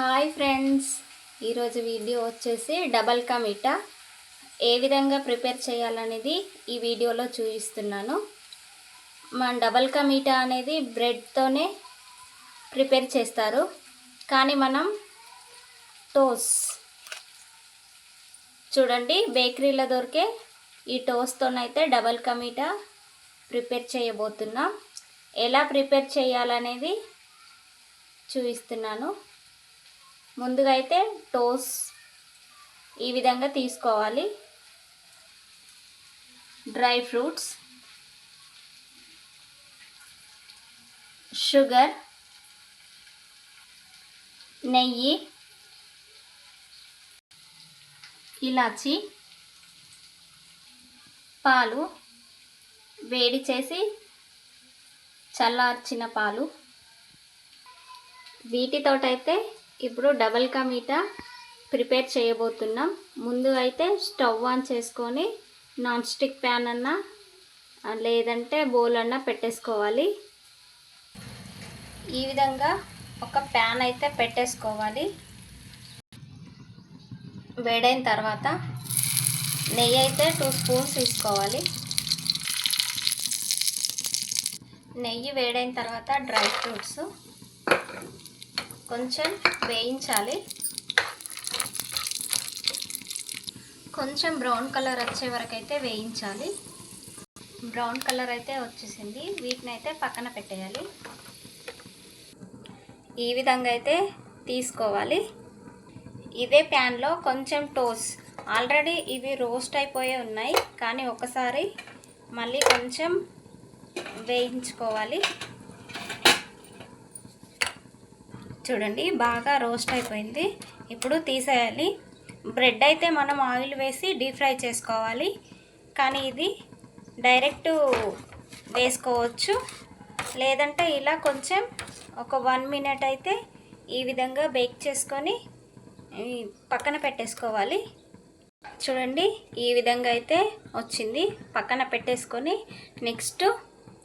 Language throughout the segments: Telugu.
Hi friends. ఈరోజు వీడియో వచ్చేసి డబల్ కా మీటా ఏ విధంగా ప్రిపేర్ చేయాలనేది ఈ వీడియోలో చూపిస్తున్నాను. మన డబల్ కా మీటా అనేది బ్రెడ్తోనే ప్రిపేర్ చేస్తారు. కానీ మనం టోస్ చూడండి బేకరీలో దొరికే ఈ టోస్తోనైతే డబల్ కా మీటా ప్రిపేర్ చేయబోతున్నాం. ఎలా ప్రిపేర్ చేయాలనేది చూపిస్తున్నాను. ముందుగా అయితే టోస్ ఈ విధంగా తీసుకోవాలి. డ్రై ఫ్రూట్స్ షుగర్ నెయ్యి. ఇలాచి. పాలు. వేడి చేసి చల్లార్చిన పాలు. వీటితోటైతే ఇప్పుడు డబల్ కా మీఠా ప్రిపేర్ చేయబోతున్నాం. ముందు అయితే స్టవ్ ఆన్ చేసుకొని నాన్ స్టిక్ ప్యాన్ అన్నా లేదంటే బౌల్ అన్నా పెట్టేసుకోవాలి. ఈ విధంగా ఒక ప్యాన్ అయితే పెట్టేసుకోవాలి. వేడైన తర్వాత నెయ్యి అయితే టూ స్పూన్స్ తీసుకోవాలి. నెయ్యి వేడైన తర్వాత డ్రై ఫ్రూట్స్ కొంచెం వేయించాలి. కొంచెం బ్రౌన్ కలర్ వచ్చే వరకు అయితే వేయించాలి. బ్రౌన్ కలర్ అయితే వచ్చేసింది. వీటిని అయితే పక్కన పెట్టేయాలి. ఈ విధంగా అయితే తీసుకోవాలి. ఇదే ప్యాన్లో కొంచెం టోస్ ఆల్రెడీ ఇవి రోస్ట్ అయిపోయి ఉన్నాయి. కానీ ఒకసారి మళ్ళీ కొంచెం వేయించుకోవాలి. చూడండి బాగా రోస్ట్ అయిపోయింది. ఇప్పుడు తీసేయాలి. బ్రెడ్ అయితే మనం ఆయిల్ వేసి డీప్ ఫ్రై చేసుకోవాలి. కానీ ఇది డైరెక్ట్ వేసుకోవచ్చు. లేదంటే ఇలా కొంచెం ఒక వన్ మినిట్ అయితే ఈ విధంగా బేక్ చేసుకొని పక్కన పెట్టేసుకోవాలి. చూడండి ఈ విధంగా అయితే వచ్చింది. పక్కన పెట్టేసుకొని నెక్స్ట్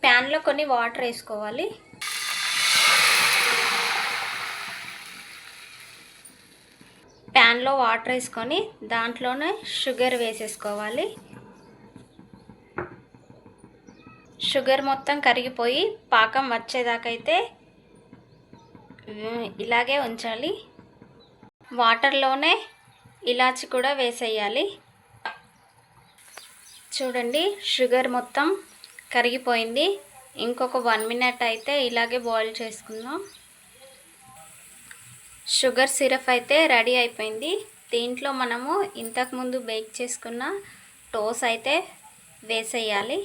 ప్యాన్లో కొన్ని వాటర్ వేసుకోవాలి. ప్యాన్లో వాటర్ వేసుకొని దాంట్లోనే షుగర్ వేసేసుకోవాలి. షుగర్ మొత్తం కరిగిపోయి పాకం వచ్చేదాకైతే ఇలాగే ఉంచాలి. వాటర్లోనే ఇలాచి కూడా వేసేయాలి. చూడండి షుగర్ మొత్తం కరిగిపోయింది. ఇంకొక వన్ మినిట్ అయితే ఇలాగే బాయిల్ చేసుకుందాం. షుగర్ సిరప్ అయితే రెడీ అయిపోయింది. దీంట్లో మనము ఇంతకుముందు బేక్ చేసుకున్న టోస్ అయితే వేసేయాలి.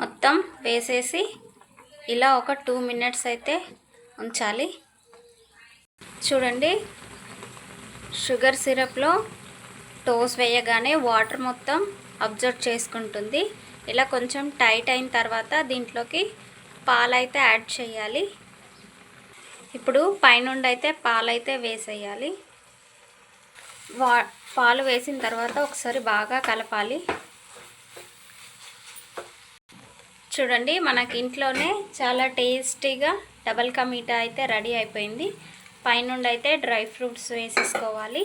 మొత్తం వేసేసి ఇలా ఒక టూ మినిట్స్ అయితే ఉంచాలి. చూడండి షుగర్ సిరప్లో టోస్ వేయగానే వాటర్ మొత్తం అబ్జర్వ్ చేసుకుంటుంది. ఇలా కొంచెం టైట్ అయిన తర్వాత దీంట్లోకి పాలైతే యాడ్ చేయాలి. ఇప్పుడు పైనుండి అయితే పాలైతే వేసేయాలి. వా పాలు వేసిన తర్వాత ఒకసారి బాగా కలపాలి. చూడండి మనకి ఇంట్లోనే చాలా టేస్టీగా డబల్ కా మీఠా అయితే రెడీ అయిపోయింది. పైనుండి అయితే డ్రై ఫ్రూట్స్ వేసేసుకోవాలి.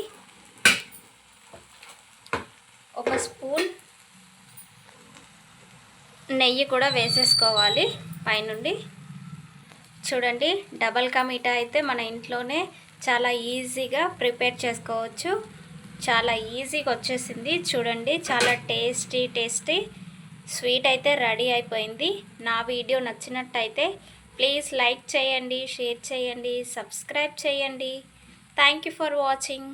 ఒక స్పూన్ నెయ్యి కూడా వేసేసుకోవాలి పైనుండి. చూడండి డబల్ కా మీఠా అయితే మన ఇంట్లోనే చాలా ఈజీగా ప్రిపేర్ చేసుకోవచ్చు. చాలా ఈజీగా వచ్చేసింది. చూడండి చాలా టేస్టీ టేస్టీ స్వీట్ అయితే రెడీ అయిపోయింది. నా వీడియో నచ్చినట్టయితే ప్లీజ్ లైక్ చేయండి షేర్ చేయండి సబ్స్క్రైబ్ చేయండి. Thank you for watching.